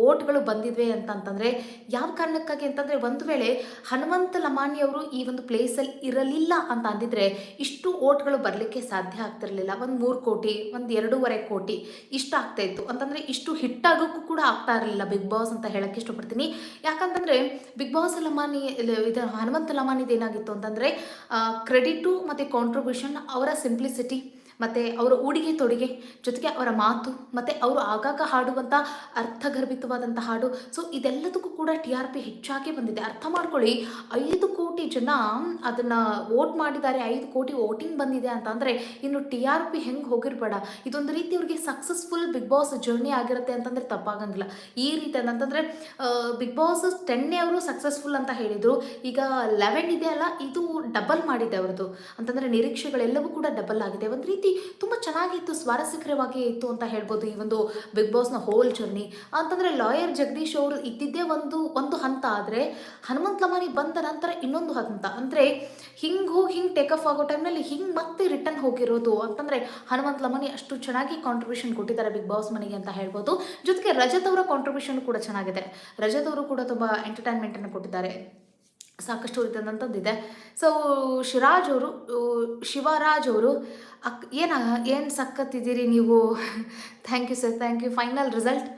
ಓಟ್ಗಳು ಬಂದಿದ್ವೆ ಅಂತಂತಂದರೆ ಯಾವ ಕಾರಣಕ್ಕಾಗಿ ಅಂತಂದರೆ ಒಂದು ವೇಳೆ ಹನುಮಂತ ಲಮಾಣಿಯವರು ಈ ಒಂದು ಪ್ಲೇಸಲ್ಲಿ ಇರಲಿಲ್ಲ ಅಂತ ಅಂದಿದ್ರೆ ಇಷ್ಟು ಓಟ್ಗಳು ಬರಲಿಕ್ಕೆ ಸಾಧ್ಯ ಆಗ್ತಿರಲಿಲ್ಲ. ಒಂದು ಮೂರು ಕೋಟಿ, ಒಂದು ಎರಡೂವರೆ ಕೋಟಿ, ಇಷ್ಟು ಆಗ್ತಾ ಇತ್ತು. ಅಂತಂದರೆ ಇಷ್ಟು ಹಿಟ್ಟಾಗೋಕ್ಕೂ ಕೂಡ ಆಗ್ತಾ ಇರಲಿಲ್ಲ ಬಿಗ್ ಬಾಸ್ ಅಂತ ಹೇಳಕ್ಕೆ ಇಷ್ಟಪಡ್ತೀನಿ. ಯಾಕಂತಂದರೆ ಬಿಗ್ ಬಾಸ್ ಲಮಾನಿ ಇದು ಹನುಮಂತ ಲಮಾನಿದು ಏನಾಗಿತ್ತು ಅಂತಂದರೆ ಕ್ರೆಡಿಟು ಮತ್ತು ಕಾಂಟ್ರಿಬ್ಯೂಷನ್ ಅವರ ಸಿಂಪ್ಲಿಸಿಟಿ ಮತ್ತು ಅವರ ಉಡುಗೆ ತೊಡುಗೆ ಜೊತೆಗೆ ಅವರ ಮಾತು, ಮತ್ತು ಅವರು ಆಗಾಗ ಹಾಡುವಂಥ ಅರ್ಥಗರ್ಭಿತವಾದಂಥ ಹಾಡು. ಸೊ ಇದೆಲ್ಲದಕ್ಕೂ ಕೂಡ ಟಿ ಆರ್ ಪಿ ಹೆಚ್ಚಾಗಿ ಬಂದಿದೆ. ಅರ್ಥ ಮಾಡ್ಕೊಳ್ಳಿ, ಐದು ಕೋಟಿ ಜನ ಅದನ್ನು ವೋಟ್ ಮಾಡಿದ್ದಾರೆ, ಐದು ಕೋಟಿ ವೋಟಿಂಗ್ ಬಂದಿದೆ ಅಂತಂದರೆ ಇನ್ನು ಟಿ ಆರ್ ಪಿ ಹೆಂಗೆ ಹೋಗಿರ್ಬೇಡ? ಇದೊಂದು ರೀತಿ ಅವ್ರಿಗೆ ಸಕ್ಸಸ್ಫುಲ್ ಬಿಗ್ ಬಾಸ್ ಜರ್ನಿ ಆಗಿರುತ್ತೆ ಅಂತಂದರೆ ತಪ್ಪಾಗಂಗಿಲ್ಲ. ಈ ರೀತಿ ಅಂತಂದರೆ ಬಿಗ್ ಬಾಸ್ ಟೆನ್ನೇ ಅವರು ಸಕ್ಸಸ್ಫುಲ್ ಅಂತ ಹೇಳಿದರು, ಈಗ ಲೆವೆನ್ ಇದೆ ಅಲ್ಲ, ಇದು ಡಬಲ್ ಮಾಡಿದೆ ಅವ್ರದ್ದು. ಅಂತಂದರೆ ನಿರೀಕ್ಷೆಗಳೆಲ್ಲವೂ ಕೂಡ ಡಬಲ್ ಆಗಿದೆ. ಒಂದು ರೀತಿ ತುಂಬ ಚೆನ್ನಾಗಿತ್ತು, ಸ್ವಾರಸ್ಯಕರವಾಗಿ ಇತ್ತು ಅಂತ ಹೇಳ್ಬೋದು ಈ ಒಂದು ಬಿಗ್ ಬಾಸ್ನ ಹೋಲ್ ಜರ್ನಿ ಅಂತಂದರೆ ಲಾಯರ್ ಜಗದೀಶ್ ಅವರು ಇದ್ದಿದ್ದೇ ಒಂದು ಒಂದು ಹಂತ. ಆದರೆ ಹನುಮಂತ್ ಲಮಾನಿ ಬಂದ ನಂತರ ಇನ್ನೊಂದು ಹಂತ. ಅಂದರೆ ಹಿಂಗೆ ಹೋಗಿ ಹಿಂಗೆ ಟೇಕ್ ಆಫ್ ಆಗೋ ಟೈಮ್ನಲ್ಲಿ ಹಿಂಗೆ ಮತ್ತೆ ರಿಟರ್ನ್ ಹೋಗಿರೋದು ಅಂತಂದರೆ ಹನುಮಂತ್ ಲಮಾನಿ ಅಷ್ಟು ಚೆನ್ನಾಗಿ ಕಾಂಟ್ರಿಬ್ಯೂಷನ್ ಕೊಟ್ಟಿದ್ದಾರೆ ಬಿಗ್ ಬಾಸ್ ಮನೆಗೆ ಅಂತ ಹೇಳ್ಬೋದು. ಜೊತೆಗೆ ರಜತ್ ಅವರ ಕಾಂಟ್ರಿಬ್ಯೂಷನ್ ಕೂಡ ಚೆನ್ನಾಗಿದೆ. ರಜತ್ ಅವರು ಕೂಡ ತುಂಬ ಎಂಟರ್ಟೈನ್ಮೆಂಟನ್ನು ಕೊಟ್ಟಿದ್ದಾರೆ. ಸಾಕಷ್ಟು ಇದೆ ಸೊ ಶಿರಾಜ್ ಅವರು ಶಿವರಾಜ್ ಅವರು, ಅಕ್, ಏನ, ಏನು ಸಕ್ಕತ್ತಿದ್ದೀರಿ ನೀವು? Thank you sir thank you final result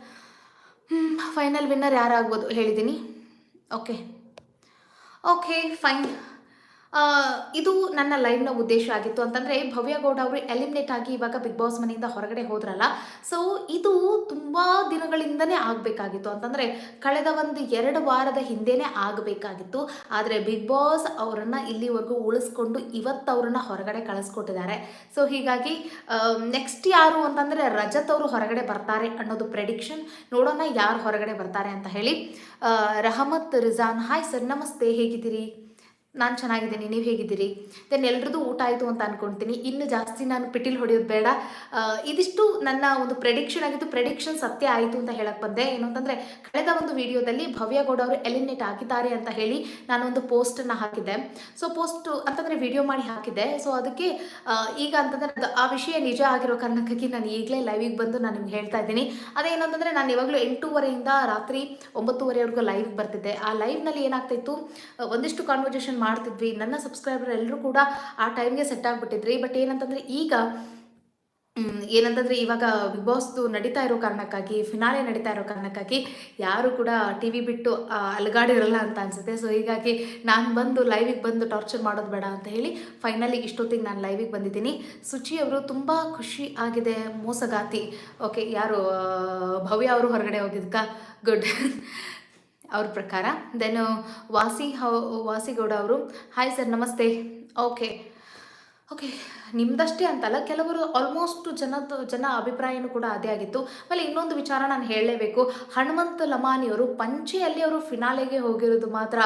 final winner ಯಾರಾಗ್ಬೋದು ಹೇಳಿದ್ದೀನಿ ಓಕೆ ಓಕೆ ಫೈನ್ ಇದು ನನ್ನ ಲೈವ್ನ ಉದ್ದೇಶ ಆಗಿತ್ತು ಅಂತಂದರೆ ಭವ್ಯ ಗೌಡ ಅವರು ಎಲಿಮಿನೇಟ್ ಆಗಿ ಇವಾಗ ಬಿಗ್ ಬಾಸ್ ಮನೆಯಿಂದ ಹೊರಗಡೆ ಹೋದ್ರಲ್ಲ. ಸೊ ಇದು ತುಂಬ ದಿನಗಳಿಂದನೇ ಆಗಬೇಕಾಗಿತ್ತು ಅಂತಂದರೆ ಕಳೆದ ಒಂದು ಎರಡು ವಾರದ ಹಿಂದೆನೇ ಆಗಬೇಕಾಗಿತ್ತು. ಆದರೆ ಬಿಗ್ ಬಾಸ್ ಅವರನ್ನು ಇಲ್ಲಿವರೆಗೂ ಉಳಿಸ್ಕೊಂಡು ಇವತ್ತು ಅವರನ್ನು ಹೊರಗಡೆ ಕಳಿಸ್ಕೊಟ್ಟಿದ್ದಾರೆ. ಸೊ ಹೀಗಾಗಿ ನೆಕ್ಸ್ಟ್ ಯಾರು ಅಂತಂದರೆ ರಜತ್ ಅವರು ಹೊರಗಡೆ ಬರ್ತಾರೆ ಅನ್ನೋದು ಪ್ರೆಡಿಕ್ಷನ್ ನೋಡೋಣ ಯಾರು ಹೊರಗಡೆ ಬರ್ತಾರೆ ಅಂತ ಹೇಳಿ. ರಹಮತ್, ರಿಜಾನ್, ಹಾಯ್ ಸರ್, ನಮಸ್ತೆ, ಹೇಗಿದ್ದೀರಿ? ನಾನು ಚೆನ್ನಾಗಿದ್ದೀನಿ, ನೀವು ಹೇಗಿದ್ದೀರಿ? ದೆನ್ ಎಲ್ರದ್ದು ಊಟ ಆಯಿತು ಅಂತ ಅನ್ಕೊಳ್ತೀನಿ ಇನ್ನು ಜಾಸ್ತಿ ನಾನು ಪಿಟಿಲ್ ಹೊಡೆಯೋದು ಬೇಡ. ಇದಿಷ್ಟು ನನ್ನ ಒಂದು ಪ್ರೆಡಿಕ್ಷನ್ ಆಗಿತ್ತು ಪ್ರೆಡಿಕ್ಷನ್ ಸತ್ಯ ಆಯಿತು ಅಂತ ಹೇಳಕ್ಕೆ ಬಂದೆ. ಏನು ಅಂತಂದರೆ, ಕಳೆದ ಒಂದು ವಿಡಿಯೋದಲ್ಲಿ ಭವ್ಯ ಗೌಡ ಅವರು ಎಲಿಮಿನೇಟ್ ಹಾಕಿದ್ದಾರೆ ಅಂತ ಹೇಳಿ ನಾನೊಂದು ಪೋಸ್ಟನ್ನು ಹಾಕಿದ್ದೆ. ಸೊ ಪೋಸ್ಟ್ ಅಂತಂದರೆ ವಿಡಿಯೋ ಮಾಡಿ ಹಾಕಿದ್ದೆ. ಸೊ ಅದಕ್ಕೆ ಈಗ ಅಂತಂದರೆ ಅದು ಆ ವಿಷಯ ನಿಜ ಆಗಿರೋ ಕಾರಣಕ್ಕಾಗಿ ನಾನು ಈಗಲೇ ಲೈವಿಗೆ ಬಂದು ನಾನು ನಿಮ್ಗೆ ಹೇಳ್ತಾ ಇದ್ದೀನಿ. ಅದೇನು ಅಂತಂದರೆ, ನಾನು ಇವಾಗಲೂ ಎಂಟೂವರೆಯಿಂದ ರಾತ್ರಿ ಒಂಬತ್ತುವರೆವರೆಗೂ ಲೈವ್ ಬರ್ತಿದ್ದೆ. ಆ ಲೈವ್ನಲ್ಲಿ ಏನಾಗ್ತಾಯಿತ್ತು ಒಂದಿಷ್ಟು ಕಾನ್ವರ್ಸೇಷನ್ ಮಾಡ್ತಿದ್ವಿ. ನನ್ನ ಸಬ್ಸ್ಕ್ರೈಬರ್ ಎಲ್ಲರೂ ಕೂಡ ಆ ಟೈಮ್ಗೆ ಸೆಟ್ ಆಗಿಬಿಟ್ಟಿದ್ರಿ. ಬಟ್ ಏನಂತಂದರೆ ಈಗ ಏನಂತಂದರೆ ಇವಾಗ ಬಿಗ್ ಬಾಸ್ದು ನಡೀತಾ ಇರೋ ಕಾರಣಕ್ಕಾಗಿ ಫಿನಾಲೆ ನಡೀತಾ ಇರೋ ಕಾರಣಕ್ಕಾಗಿ ಯಾರು ಕೂಡ ಟಿ ವಿ ಬಿಟ್ಟು ಅಲಗಾಡಿರಲ್ಲ ಅಂತ ಅನಿಸುತ್ತೆ. ಸೊ ಹೀಗಾಗಿ ನಾನು ಬಂದು ಲೈವಿಗೆ ಬಂದು ಟಾರ್ಚರ್ ಮಾಡೋದು ಬೇಡ ಅಂತ ಹೇಳಿ ಫೈನಲಿ ಇಷ್ಟೊತ್ತಿಗೆ ನಾನು ಲೈವಿಗೆ ಬಂದಿದ್ದೀನಿ. ಸುಚಿ ಅವರು ತುಂಬ ಖುಷಿ ಆಗಿದೆ, ಮೋಸಗಾತಿ. ಓಕೆ ಯಾರು ಭವ್ಯ ಅವರು ಹೊರಗಡೆ ಹೋಗಿದ್ಕ? ಗುಡ್ ಅವ್ರ ಪ್ರಕಾರ. ದೆನ್ ವಾಸಿ ಹೌ ವಾಸಿಗೌಡ ಅವರು ಹಾಯ್ ಸರ್ ನಮಸ್ತೆ. ಓಕೆ ಓಕೆ ನಿಮ್ದಷ್ಟೇ ಅಂತಲ್ಲ, ಕೆಲವರು ಆಲ್ಮೋಸ್ಟ್ ಜನದ, ಜನ ಅಭಿಪ್ರಾಯನೂ ಕೂಡ ಅದೇ ಆಗಿತ್ತು. ಆಮೇಲೆ ಇನ್ನೊಂದು ವಿಚಾರ ನಾನು ಹೇಳಲೇಬೇಕು. ಹನುಮಂತ ಲಮಾನಿಯವರು ಪಂಚೆಯಲ್ಲಿ ಅವರು ಫಿನಾಲೆಗೆ ಹೋಗಿರೋದು ಮಾತ್ರ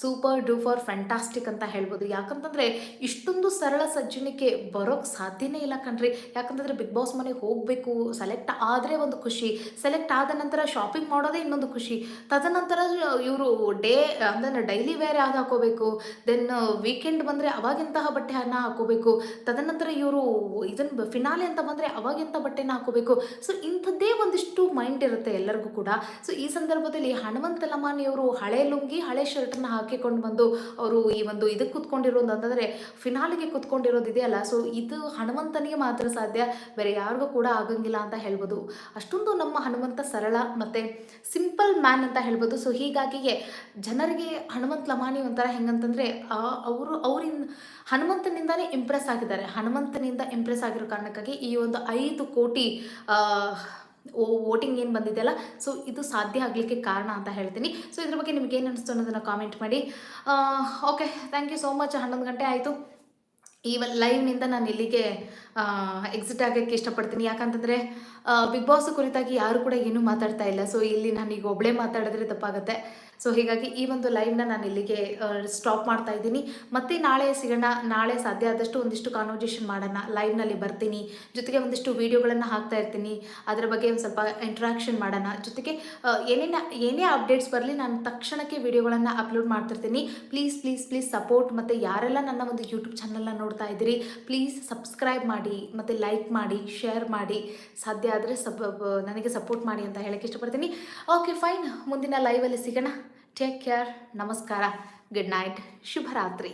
ಸೂಪರ್ ಡೂಪರ್ ಫ್ಯಾಂಟಾಸ್ಟಿಕ್ ಅಂತ ಹೇಳ್ಬೋದು. ಯಾಕಂತಂದರೆ ಇಷ್ಟೊಂದು ಸರಳ ಸಜ್ಜನಿಕೆ ಬರೋಕ್ಕೆ ಸಾಧ್ಯನೇ ಇಲ್ಲ ಕಣ್ರಿ. ಯಾಕಂತಂದರೆ ಬಿಗ್ ಬಾಸ್ ಮನೆಗೆ ಹೋಗಬೇಕು ಸೆಲೆಕ್ಟ್ ಆದರೆ ಒಂದು ಖುಷಿ ಸೆಲೆಕ್ಟ್ ಆದ ನಂತರ ಶಾಪಿಂಗ್ ಮಾಡೋದೇ ಇನ್ನೊಂದು ಖುಷಿ. ತದನಂತರ ಇವರು ಡೇ ಅಂದರೆ ಡೈಲಿ ವೇರ್ ಯಾವ್ದು ಹಾಕೋಬೇಕು? ದೆನ್ ವೀಕೆಂಡ್ ಬಂದರೆ ಅವಾಗಿಂತಹ ಬಟ್ಟೆ ಹಾಕೋಬೇಕು. ತದನಂತರ ಇವರು ಇದನ್ನು ಫಿನಾಲೆ ಅಂತ ಬಂದರೆ ಅವಾಗಿಂತ ಬಟ್ಟೆನ ಹಾಕೋಬೇಕು? ಸೊ ಇಂಥದ್ದೇ ಒಂದಿಷ್ಟು ಮೈಂಡ್ ಇರುತ್ತೆ ಎಲ್ಲರಿಗೂ ಕೂಡ. ಸೊ ಈ ಸಂದರ್ಭದಲ್ಲಿ ಹನುಮಂತ ಲಮಾನಿಯವರು ಹಳೆ ಲುಂಗಿ, ಹಳೆ ಶರ್ಟನ್ನು ಹಾಕಿಕೊಂಡು ಬಂದು ಅವರು ಈ ಒಂದು ಇದಕ್ಕೆ ಕುತ್ಕೊಂಡಿರೋದು ಅಂತಂದರೆ ಫಿನಾಲಿಗೆ ಕುತ್ಕೊಂಡಿರೋದು ಇದೆಯಲ್ಲ? ಸೊ ಇದು ಹನುಮಂತನಿಗೆ ಮಾತ್ರ ಸಾಧ್ಯ, ಬೇರೆ ಯಾರಿಗೂ ಕೂಡ ಆಗಂಗಿಲ್ಲ ಅಂತ ಹೇಳ್ಬೋದು. ಅಷ್ಟೊಂದು ನಮ್ಮ ಹನುಮಂತ ಸರಳ ಮತ್ತು ಸಿಂಪಲ್ ಮ್ಯಾನ್ ಅಂತ ಹೇಳ್ಬೋದು. ಸೊ ಹೀಗಾಗಿಯೇ ಜನರಿಗೆ ಹನುಮಂತ ಲಮಾನಿ ಒಂಥರ ಹೆಂಗಂತಂದರೆ ಅವರು ಅವರಿಂದ ಹನುಮಂತನಿಂದಾನೇ ಇಂಪ್ರೆಸ್ ಆಗಿದ್ದಾರೆ. ಹನುಮಂತನಿಂದ ಇಂಪ್ರೆಸ್ ಆಗಿರೋ ಕಾರಣಕ್ಕಾಗಿ ಈ ಒಂದು ಐದು ಕೋಟಿ ವೋಟಿಂಗ್ ಏನು ಬಂದಿದೆಯಲ್ಲ ಸೊ ಇದು ಸಾಧ್ಯ ಆಗಲಿಕ್ಕೆ ಕಾರಣ ಅಂತ ಹೇಳ್ತೀನಿ. ಸೊ ಇದ್ರ ಬಗ್ಗೆ ನಿಮ್ಗೆ ಏನು ಅನಿಸ್ತು ಅನ್ನೋದನ್ನು ಕಾಮೆಂಟ್ ಮಾಡಿ. Okay thank you so much ಹನ್ನೊಂದು ಗಂಟೆ ಆಯಿತು. ಈ ಲೈವ್ನಿಂದ ನಾನು ಇಲ್ಲಿಗೆ ಎಕ್ಸಿಟ್ ಆಗೋಕ್ಕೆ ಇಷ್ಟಪಡ್ತೀನಿ. ಯಾಕಂತಂದರೆ ಬಿಗ್ ಬಾಸ್ ಕುರಿತಾಗಿ ಯಾರು ಕೂಡ ಏನೂ ಮಾತಾಡ್ತಾ ಇಲ್ಲ. ಸೊ ಇಲ್ಲಿ ನಾನೀಗ ಒಬ್ಬಳೇ ಮಾತಾಡಿದ್ರೆ ತಪ್ಪಾಗುತ್ತೆ. ಸೊ ಹೀಗಾಗಿ ಈ ಒಂದು ಲೈವ್ನ ನಾನು ಇಲ್ಲಿಗೆ ಸ್ಟಾಪ್ ಮಾಡ್ತಾ ಇದ್ದೀನಿ. ಮತ್ತೆ ನಾಳೆ ಸಿಗೋಣ, ನಾಳೆ ಸಾಧ್ಯ ಆದಷ್ಟು ಒಂದಿಷ್ಟು ಕಾನ್ವರ್ಜೇಷನ್ ಮಾಡೋಣ. ಲೈವ್ನಲ್ಲಿ ಬರ್ತೀನಿ. ಜೊತೆಗೆ ಒಂದಿಷ್ಟು ವೀಡಿಯೋಗಳನ್ನು ಹಾಕ್ತಾ ಇರ್ತೀನಿ. ಅದರ ಬಗ್ಗೆ ಒಂದು ಸ್ವಲ್ಪ ಇಂಟ್ರಾಕ್ಷನ್ ಮಾಡೋಣ. ಜೊತೆಗೆ ಏನೇನ, ಏನೇ ಅಪ್ಡೇಟ್ಸ್ ಬರಲಿ ನಾನು ತಕ್ಷಣಕ್ಕೆ ವೀಡಿಯೋಗಳನ್ನು ಅಪ್ಲೋಡ್ ಮಾಡ್ತಿರ್ತೀನಿ. ಪ್ಲೀಸ್ ಪ್ಲೀಸ್ ಪ್ಲೀಸ್ ಸಪೋರ್ಟ್ ಮತ್ತು ಯಾರೆಲ್ಲ ನನ್ನ ಒಂದು ಯೂಟ್ಯೂಬ್ ಚಾನಲ್ನ ನೋಡ್ತಾ ಇದ್ದೀರಿ ಪ್ಲೀಸ್ ಸಬ್ಸ್ಕ್ರೈಬ್ ಮಾಡಿ, ಮತ್ತು ಲೈಕ್ ಮಾಡಿ ಶೇರ್ ಮಾಡಿ. ಸಾಧ್ಯ ಆದರೆ ಸಪ್ ನನಗೆ ಸಪೋರ್ಟ್ ಮಾಡಿ ಅಂತ ಹೇಳಕ್ಕೆ ಇಷ್ಟಪಡ್ತೀನಿ. ಓಕೆ ಫೈನ್ ಮುಂದಿನ ಲೈವಲ್ಲಿ ಸಿಗೋಣ. ಟೇಕ್ ಕೇರ್ ನಮಸ್ಕಾರ ಗುಡ್ ನೈಟ್ ಶುಭರಾತ್ರಿ